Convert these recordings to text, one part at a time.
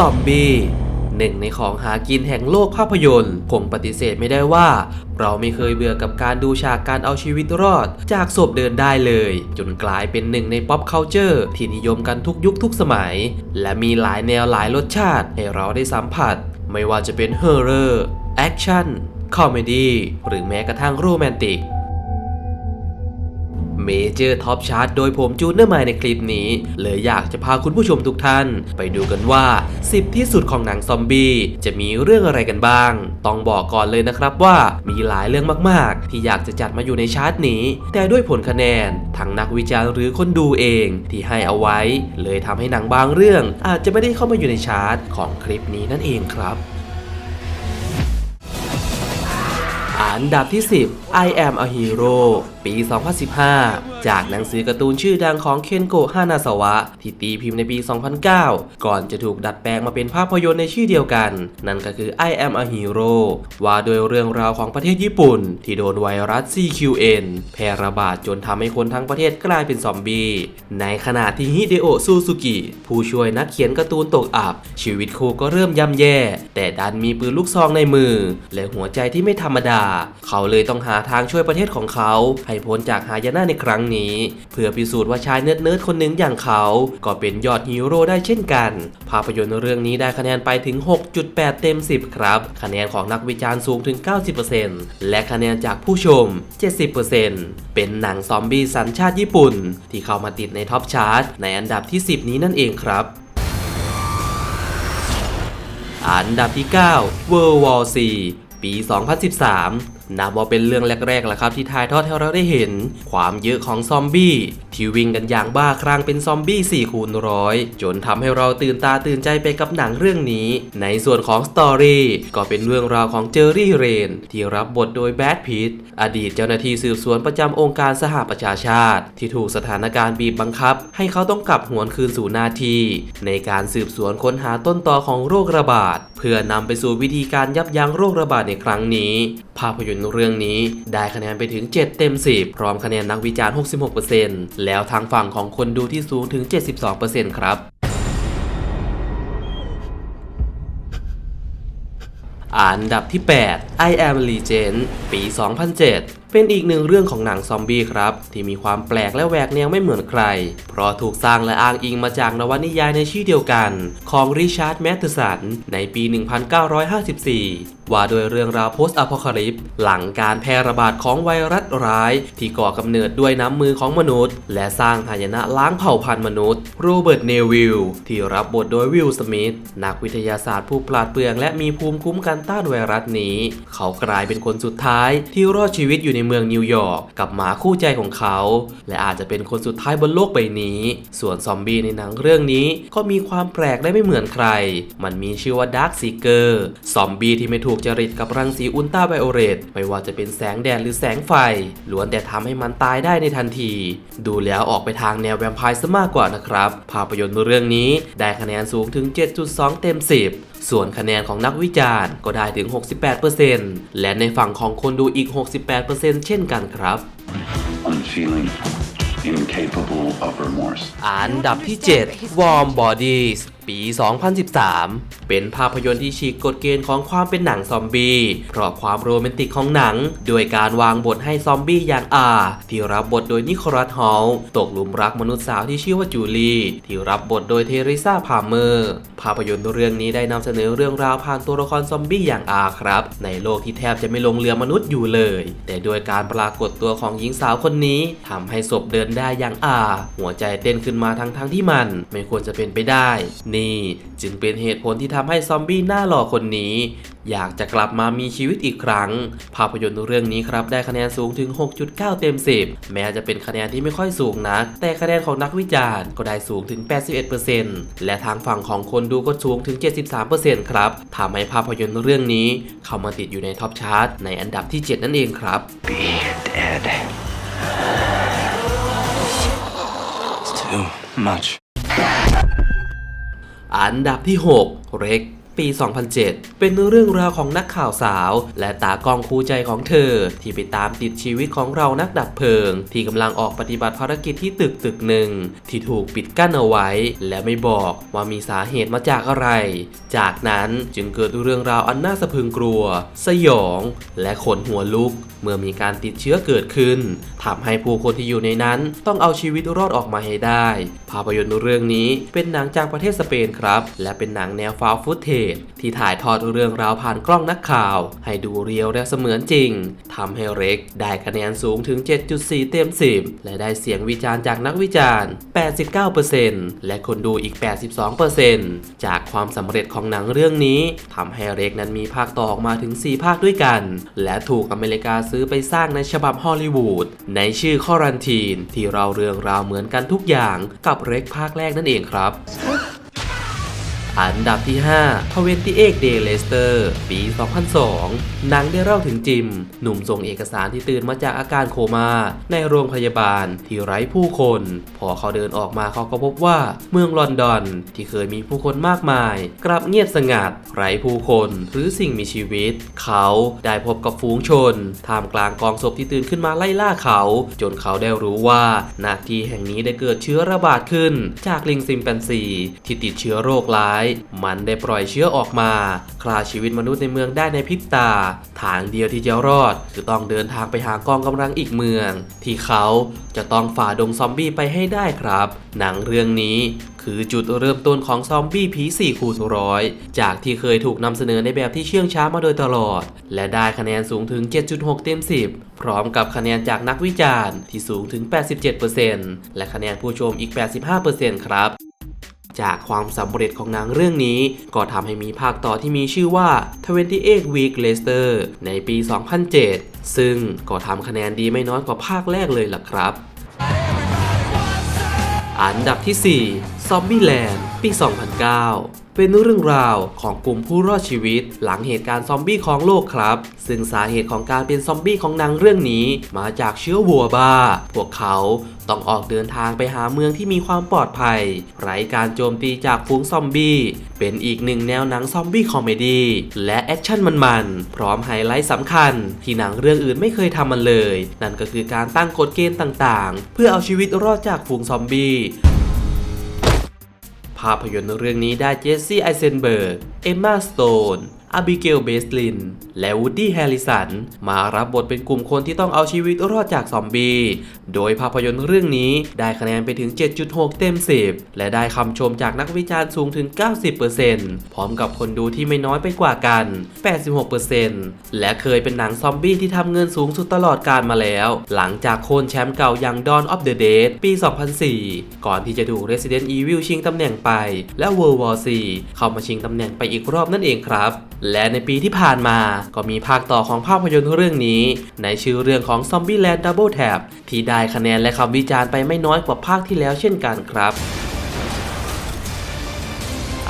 ซอมบี้หนึ่งในของหากินแห่งโลกภาพยนตร์คงปฏิเสธไม่ได้ว่า เราไม่เคยเบื่อกับการดูฉากการเอาชีวิตรอด จากศพเดินได้เลย จนกลายเป็นหนึ่งในป๊อปเคาเจอร์ที่นิยมกันทุกยุคทุกสมัย และมีหลายแนวหลายรสชาติให้เราได้สัมผัส ไม่ว่าจะเป็นเฮอร์เรอร์แอคชั่นคอมเมดี้หรือแม้กระทั่งโรแมนติก เมเจอร์ท็อปชาร์ตโดยผมจูนเนอร์มายในคลิปนี้ เลยอยากจะพาคุณผู้ชมทุกท่าน ไปดูกันว่า 10 ที่สุดของหนังซอมบี้จะมีเรื่องอะไรกันบ้าง ต้องบอกก่อนเลยนะครับว่ามีหลายเรื่องมากๆ ที่อยากจะจัดมาอยู่ในชาร์ตนี้ แต่ด้วยผลคะแนนทั้งนักวิจารณ์หรือคนดูเองที่ให้เอาไว้ เลยทำให้หนังบางเรื่อง อาจจะไม่ได้เข้ามาอยู่ในชาร์ตของคลิปนี้นั่นเองครับ อันดับที่ 10 I am a hero ปี 2015 จากหนังสือการ์ตูนชื่อดังของเคนโกะฮานาซาวะ ที่ตีพิมพ์ในปี 2009 ก่อนจะถูกดัดแปลงมาเป็นภาพยนตร์ในชื่อเดียวกัน นั่นก็คือ I am a hero ว่าโดยเรื่องราวของประเทศญี่ปุ่น ที่โดนไวรัส CQN แพร่ระบาดจนทำให้คนทั้งประเทศกลายเป็นซอมบี้ ในขณะที่ฮิเดโอะซูซูกิ ผู้ช่วยนักเขียนการ์ตูนตกอับ ชีวิตครูก็เริ่มย่ำแย่ แต่ดันมีปืนลูกซองในมือ และหัวใจที่ไม่ธรรมดาเขาเลยต้องหาทางช่วยประเทศของเขาให้พ้นจากหายนะในครั้งนี้ เพื่อพิสูจน์ว่าชายเนิร์ดๆคนหนึ่งอย่างเขา ก็เป็นยอดฮีโร่ได้เช่นกัน ภาพยนตร์เรื่องนี้ได้คะแนนไปถึง 6.8 เต็ม 10 ครับ คะแนนของนักวิจารณ์สูงถึง 90%และคะแนนจากผู้ชม 70%เป็นหนังซอมบี้สัญชาติญี่ปุ่น ที่เข้ามาติดในท็อปชาร์ตในอันดับที่ 10 นี้นั่นเองครับอันดับที่ 9 World War C ปี 2013 นับว่าเป็นเรื่องแรกๆแหละครับที่ถ่ายทอดให้เราได้เห็น ความเยอะของซอมบี้ที่วิ่งกันอย่างบ้าคลั่งเป็นซอมบี้4คูณร้อยจนทำให้เราตื่นตาตื่นใจไปกับหนังเรื่องนี้ ในส่วนของสตอรี่ก็เป็นเรื่องราวของเจอรี่เรนที่รับบทโดยแบดพิตอดีตเจ้าหน้าที่สืบสวนประจำองค์การสหประชาชาติ ที่ถูกสถานการณ์บีบบังคับ ให้เขาต้องกลับหวนคืนสู่หน้าที่ ในการสืบสวนค้นหาต้นตอของโรคระบาด พื่อนำไปสู่วิธีการยับยั้งโรคระบาดในครั้งนี้ ภาพยนตร์เรื่องนี้ได้คะแนนไปถึง 7 เต็ม 10 พร้อมคะแนนนักวิจารณ์ 66%แล้วทางฝั่งของคนดูที่สูงถึง 72%ครับอันดับที่ 8 I am Legend ปี 2007 เป็นอีกหนึ่งเรื่องของหนังซอมบี้ครับ ที่มีความแปลกและแหวกแนวไม่เหมือนใคร เพราะถูกสร้างและอ้างอิงมาจากนวนิยายในชื่อเดียวกัน ของริชาร์ดแมทเทอร์สันในปี 1954ว่าโดยเรื่องราว post apocalypse หลังการแพร่ระบาดของไวรัสร้าย ที่ก่อกำเนิดด้วยน้ำมือของมนุษย์ และสร้างหายนะล้างเผ่าพันธุ์มนุษย์ โรเบิร์ต เนวิล ที่รับบทโดยวิล สมิธ นักวิทยาศาสตร์ผู้ปราดเปรื่อง และมีภูมิคุ้มกันต้านไวรัสนี้ เขากลายเป็นคนสุดท้าย ที่รอดชีวิตอยู่ในเมืองนิวยอร์กกับหมาคู่ใจของเขา และอาจจะเป็นคนสุดท้ายบนโลกใบนี้ ส่วนซอมบี้ในหนังเรื่องนี้ก็มีความแปลกและไม่เหมือนใคร มันมีชื่อว่าดาร์คซีเกอร์ ซอมบี้ที่ไม่ถูกจริตกับรังสีอุลตราไวโอเลตไม่ว่าจะเป็นแสงแดดหรือแสงไฟล้วนแต่ทำให้มันตายได้ในทันที ดูแล้วออกไปทางแนวแวมไพร์ซะมากกว่านะครับ ภาพยนตร์เรื่องนี้ได้คะแนนสูงถึง 7.2 เต็ม 10ส่วนคะแนนของนักวิจารณ์ก็ได้ถึง 68%และในฝั่งของคนดูอีก 68%เช่นกันครับ unfeeling, incapable of remorse. อันดับที่ 7 Warm Bodies ปี 2013 เป็นภาพยนตร์ที่ฉีกกฎเกณฑ์ของความเป็นหนังซอมบี้เพราะความโรแมนติกของหนัง โดยการวางบทให้ซอมบี้อย่างอา ที่รับบทโดยนิโคลัสฮอลตกหลุมรักมนุษย์สาวที่ชื่อว่าจูลี่ที่รับบทโดยเทเรซาพาเมอร์ภาพยนตร์เรื่องนี้ได้นำเสนอเรื่องราวผ่านตัวละครซอมบี้อย่างอาครับ ในโลกที่แทบจะไม่ลงเรือมนุษย์อยู่เลย แต่โดยการปรากฏตัวของหญิงสาวคนนี้ทำให้ศพเดินได้อย่างอา หัวใจเต้นขึ้นมาทั้งทั้งๆที่มัน ไม่ควรจะเป็นไปได้นี่จึงเป็นเหตุผลที่ทำให้ซอมบี้หน้าหล่อคนนี้ อยากจะกลับมามีชีวิตอีกครั้ง ภาพยนตร์เรื่องนี้ครับได้คะแนนสูงถึง 6.9 เต็ม 10 แม้จะเป็นคะแนนที่ไม่ค่อยสูงนัก แต่คะแนนของนักวิจารณ์ก็ได้สูงถึง 81%และทางฝั่งของคนดูก็สูงถึง 73%ครับทำให้ภาพยนตร์เรื่องนี้ เข้ามาติดอยู่ในท็อปชาร์ตในอันดับที่ 7 นั่นเองครับ Be dead. It's too much. อันดับที่ 6 เร็ก ปี 2007 เป็นเรื่องราวของนักข่าวสาว และตากล้องคู่ใจของเธอ ที่ไปตามติดชีวิตของเรานักดับเพลิง ที่กำลังออกปฏิบัติภารกิจที่ตึกตึกหนึ่ง ที่ถูกปิดกั้นเอาไว้ และไม่บอกว่ามีสาเหตุมาจากอะไร จากนั้นจึงเกิดเรื่องราวอันน่าสะพึงกลัว สยอง และขนหัวลุก เมื่อมีการติดเชื้อเกิดขึ้นทำให้ผู้คนที่อยู่ในนั้น ต้องเอาชีวิตรอดออกมาให้ได้ ภาพยนตร์เรื่องนี้เป็นหนังจากประเทศสเปนครับ และเป็นหนังแนวฟาวฟุตเทจ ที่ถ่ายทอดเรื่องราวผ่านกล้องนักข่าว ให้ดูเรียวและเสมือนจริงทำให้เร็กได้คะแนนสูงถึง 7.4 เต็ม 10 และได้เสียงวิจารณ์จากนักวิจารณ์ 89%และคนดูอีก 82%จากความสำเร็จของหนังเรื่องนี้ทำให้เร็กนั้นมีภาคต่อออกมาถึง 4 ภาคด้วยกัน และถูกอเมริกาซื้อไปสร้างในฉบับฮอลลีวูดในชื่อคอรันทีน ที่เราเรื่องราวเหมือนกันทุกอย่างกับเร็กภาคแรกนั่นเองครับ อันดับที่5 28 Day Later ปี 2002 หนังได้เล่าถึงจิม หนุ่มส่งเอกสารที่ตื่นมาจากอาการโคม่าในโรงพยาบาลที่ไร้ผู้คน พอเขาเดินออกมาเขาก็พบว่าเมืองลอนดอนที่เคยมีผู้คนมากมาย กลับเงียบสงัด ไร้ผู้คนหรือสิ่งมีชีวิต เขาได้พบกับฝูงชนท่ามกลางกองศพที่ตื่นขึ้นมาไล่ล่าเขา จนเขาได้รู้ว่านาทีแห่งนี้ได้เกิดเชื้อระบาดขึ้น จากลิงซิมแปนซีที่ติดเชื้อโรคร้ายมันได้ปล่อยเชื้อออกมาฆ่าชีวิตมนุษย์ในเมืองได้ในพริบตา ทางเดียวที่จะรอด คือต้องเดินทางไปหากองกำลังอีกเมือง ที่เขาจะต้องฝ่าดงซอมบี้ไปให้ได้ครับ หนังเรื่องนี้คือจุดเริ่มต้นของซอมบี้ผี4คูณร้อยจากที่เคยถูกนำเสนอในแบบที่เชื่องช้ามาโดยตลอด และได้คะแนนสูงถึง 7.6 เต็ม 10 พร้อมกับคะแนนจากนักวิจารณ์ที่สูงถึง 87%และคะแนนผู้ชมอีก 85%ครับ จากความสำเร็จของหนังเรื่องนี้ ก็ทำให้มีภาคต่อที่มีชื่อว่า 28 Week Later ในปี 2007 ซึ่งก็ทำคะแนนดีไม่น้อยกว่าภาคแรกเลยล่ะครับ อันดับที่4 Zombieland ปี 2009 เป็นเรื่องราวของกลุ่มผู้รอดชีวิต หลังเหตุการณ์ซอมบี้ของโลกครับ ซึ่งสาเหตุของการเป็นซอมบี้ของหนังเรื่องนี้มาจากเชื้อวัวบ้า พวกเขาต้องออกเดินทางไปหาเมืองที่มีความปลอดภัย ไร้การโจมตีจากฝูงซอมบี้ เป็นอีกหนึ่งแนวหนังซอมบี้คอมเมดี้และแอคชั่นมันๆ พร้อมไฮไลท์สำคัญ ที่หนังเรื่องอื่นไม่เคยทำมันเลย นั่นก็คือการตั้งกฎเกณฑ์ต่างๆ เพื่อเอาชีวิตรอดจากฝูงซอมบี้ ภาพยนตร์เรื่องนี้ได้เจสซี่ไอเซนเบิร์ก เอมมาสโตน อาบิเกล เบสลิน และวูดดี้ แฮริสัน มารับบทเป็นกลุ่มคนที่ต้องเอาชีวิตรอดจากซอมบี้ โดยภาพยนตร์เรื่องนี้ได้คะแนนไปถึง 7.6 เต็ม 10 และได้คำชมจากนักวิจารณ์สูงถึง 90%พร้อมกับคนดูที่ไม่น้อยไปกว่ากัน 86%และเคยเป็นหนังซอมบี้ที่ทำเงินสูงสุดตลอดการมาแล้ว หลังจากโค่นแชมป์เก่าอย่าง Dawn of the Dead ปี 2004 ก่อนที่จะถูก Resident Evil ชิงตำแหน่งไป และ World War C เข้ามาชิงตำแหน่งไปอีกรอบนั่นเองครับและในปีที่ผ่านมาก็มีภาคต่อของภาพยนตร์เรื่องนี้ ในชื่อเรื่องของ Zombieland Double Tap ที่ได้คะแนนและคำวิจารณ์ไปไม่น้อยกว่าภาคที่แล้วเช่นกันครับ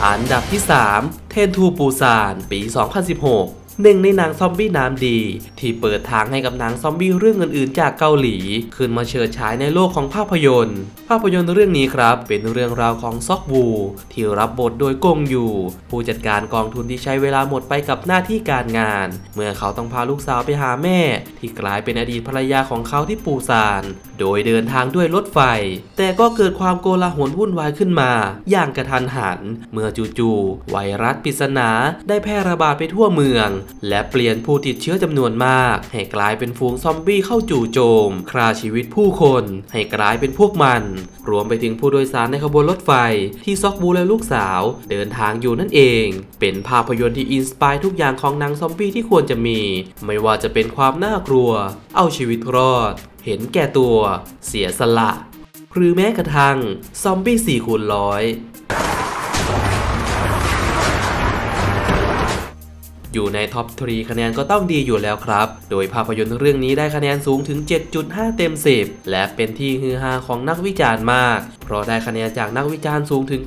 อันดับที่ 3 เทนทูปูซานปี 2016 หนึ่งในหนังซอมบี้น้ำดี ที่เปิดทางให้กับหนังซอมบี้เรื่องอื่นๆ จากเกาหลี ขึ้นมาเชิดฉายในโลกของภาพยนตร์ ภาพยนตร์เรื่องนี้ครับเป็นเรื่องราวของซอกวูที่รับบทโดยกงยูผู้จัดการกองทุนที่ใช้เวลาหมดไปกับหน้าที่การงาน เมื่อเขาต้องพาลูกสาวไปหาแม่ ที่กลายเป็นอดีตภรรยาของเขาที่ปูซานโดยเดินทางด้วยรถไฟ แต่ก็เกิดความโกลาหลวุ่นวายขึ้นมา อย่างกระทันหัน เมื่อจู่ๆไวรัสปริศนาได้แพร่ระบาดไปทั่วเมือง และเปลี่ยนผู้ติดเชื้อจำนวนมาก ให้กลายเป็นฝูงซอมบี้เข้าจู่โจมฆ่าชีวิตผู้คน ให้กลายเป็นพวกมัน รวมไปถึงผู้โดยสารในขบวนรถไฟ ที่ซอกบูและลูกสาว เดินทางอยู่นั่นเอง เป็นภาพยนตร์ที่อินสปายทุกอย่างของหนังซอมบี้ที่ควรจะมี ไม่ว่าจะเป็นความน่ากลัว เอาชีวิตรอด เห็นแก่ตัว เสียสละ หรือแม้กระทั่งซอมบี้สี่คูณร้อย อยู่ในท็อป3คะแนนก็ต้องดีอยู่แล้วครับ โดยภาพยนตร์เรื่องนี้ได้คะแนนสูงถึง 7.5 เต็ม 10 และเป็นที่ฮือฮาของนักวิจารณ์มาก เพราะได้คะแนนจากนักวิจารณ์สูงถึง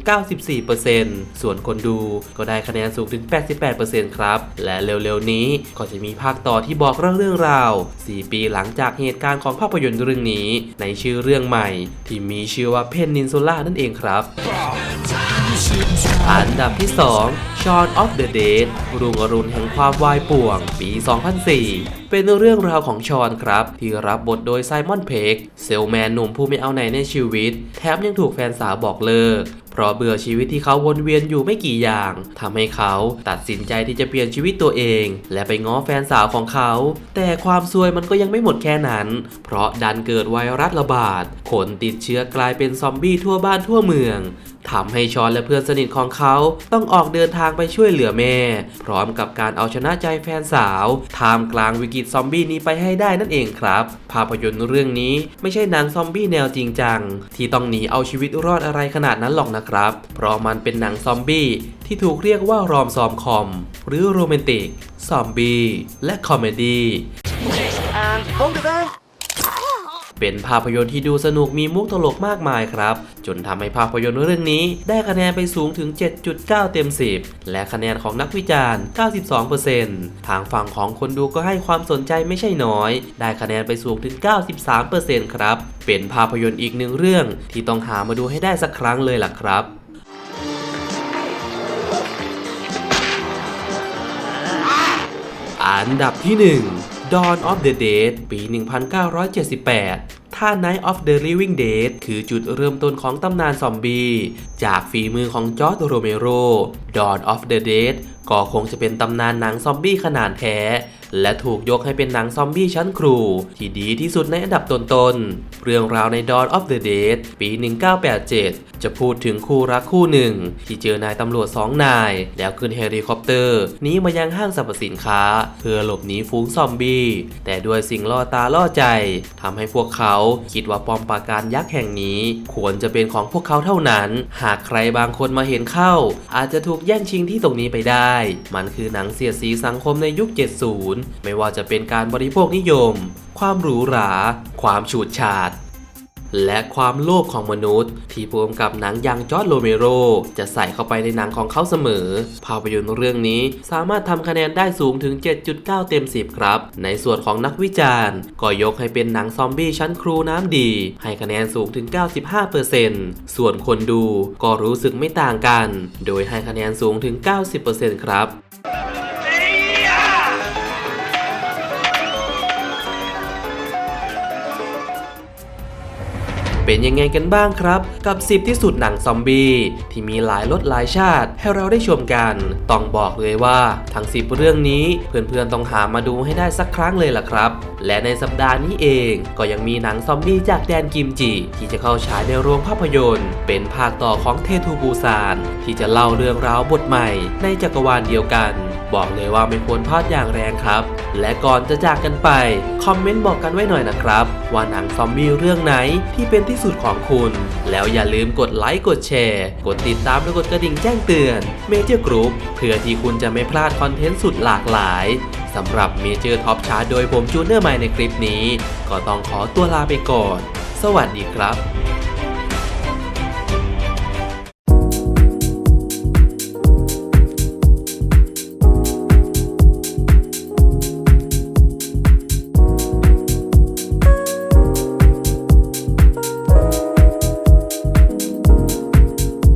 94%ส่วนคนดูก็ได้คะแนนสูงถึง 88%ครับ และเร็วๆนี้ก็จะมีภาคต่อที่บอกเรื่องเรื่องราว 4 ปีหลังจากเหตุการณ์ของภาพยนตร์เรื่องนี้ ในชื่อเรื่องใหม่ ที่มีชื่อว่าเพนนินซูล่านั่นเองครับ อันดับที่ 2 Shaun of the Dead รุ่งอรุณแห่งความวายป่วง ปี 2004 เป็นเรื่องราวของชอนครับ ที่รับบทโดยไซมอนเพกเซลแมนหนุ่มผู้ไม่เอาไหนในชีวิต แถมยังถูกแฟนสาวบอกเลิก เพราะเบื่อชีวิตที่เขาวนเวียนอยู่ไม่กี่อย่างทำให้เขาตัดสินใจที่จะเปลี่ยนชีวิตตัวเอง และไปง้อแฟนสาวของเขา แต่ความซวยมันก็ยังไม่หมดแค่นั้น เพราะดันเกิดไวรัสระบาดคนติดเชื้อกลายเป็นซอมบี้ทั่วบ้านทั่วเมืองทำให้ชอนและเพื่อนสนิทของเขาต้องออกเดินทางไปช่วยเหลือแม่ พร้อมกับการเอาชนะใจแฟนสาวท่ามกลางวิกฤตซอมบี้นี้ไปให้ได้นั่นเองครับ ภาพยนตร์เรื่องนี้ไม่ใช่หนังซอมบี้แนวจริงจัง ที่ต้องหนีเอาชีวิตรอดอะไรขนาดนั้นหรอกนะครับเพราะมันเป็นหนังซอมบี้ที่ถูกเรียกว่ารอมซอมคอม หรือโรแมนติก ซอมบี้ และคอมเมดี้ เป็นภาพยนตร์ที่ดูสนุกมีมุกตลกมากมายครับ จนทำให้ภาพยนตร์เรื่องนี้ ได้คะแนนไปสูงถึง 7.9 เต็ม 10 และคะแนนของนักวิจารณ์ 92%ทางฝั่งของคนดูก็ให้ความสนใจไม่ใช่น้อย ได้คะแนนไปสูงถึง 93%ครับ เป็นภาพยนตร์อีกหนึ่งเรื่องที่ต้องหามาดูให้ได้สักครั้งเลยล่ะครับอันดับที่ 1 Dawn of the Dead ปี 1978 ถ้า Night of the Living Dead คือจุดเริ่มต้นของตำนานซอมบี้ จากฝีมือของจอร์ดโรเมโร Dawn of the Dead ก็คงจะเป็นตำนานหนังซอมบี้ขนาดแท้ และถูกยกให้เป็นหนังซอมบี้ชั้นครู ที่ดีที่สุดในอันดับต้นๆ เรื่องราวใน Dawn of the Dead ปี 1987 จะพูดถึงคู่รักคู่หนึ่ง ที่เจอนายตำรวจสองนาย แล้วขึ้นเฮลิคอปเตอร์หนีมายังห้างสรรพสินค้า เพื่อหลบหนีฝูงซอมบี้ แต่ด้วยสิ่งล่อตาล่อใจทำให้พวกเขาคิดว่าป้อมปราการยักษ์แห่งนี้ ควรจะเป็นของพวกเขาเท่านั้น หากใครบางคนมาเห็นเข้า อาจจะถูกแย่งชิงที่ตรงนี้ไปได้มันคือหนังเสียดสีสังคมในยุค 70 ไม่ว่าจะเป็นการบริโภคนิยม ความหรูหรา ความฉูดฉาด และความโลภของมนุษย์ ที่พวมกับหนังยังจอร์ดโรเมโร จะใส่เข้าไปในหนังของเขาเสมอ ภาพยนตร์เรื่องนี้สามารถทำคะแนนได้สูงถึง 7.9 เต็ม 10 ครับ ในส่วนของนักวิจารณ์ ก็ยกให้เป็นหนังซอมบี้ชั้นครูน้ำดี ให้คะแนนสูงถึง 95%ส่วนคนดูก็รู้สึกไม่ต่างกัน โดยให้คะแนนสูงถึง 90%ครับ เป็นยังไงกันบ้างครับ กับ 10 ที่สุดหนังซอมบี้ที่มีหลายรสหลายชาติ ให้เราได้ชมกัน ต้องบอกเลยว่าทั้ง 10 เรื่องนี้เพื่อนๆต้องหามาดูให้ได้สักครั้งเลยล่ะครับ และในสัปดาห์นี้เองก็ยังมีหนังซอมบี้จากแดนกิมจิ ที่จะเข้าฉายในโรงภาพยนตร์ เป็นภาคต่อของเททูบูซานที่จะเล่าเรื่องราวบทใหม่ ในจักรวาลเดียวกัน บอกเลยว่าไม่ควรพลาดอย่างแรงครับ และก่อนจะจากกันไป คอมเมนต์บอกกันไว้หน่อยนะครับ ว่าหนังซอมบี้เรื่องไหนที่เป็นที่สุดของคุณ แล้วอย่าลืมกดไลค์กดแชร์ กดติดตามและกดกระดิ่งแจ้งเตือนเมเจอร์กรุ๊ปเพื่อที่คุณจะไม่พลาดคอนเทนต์สุดหลากหลายสำหรับเมเจอร์ท็อปชาร์โดยผมจูเนอร์ไมในคลิปนี้ ก็ต้องขอตัวลาไปก่อน สวัสดีครับ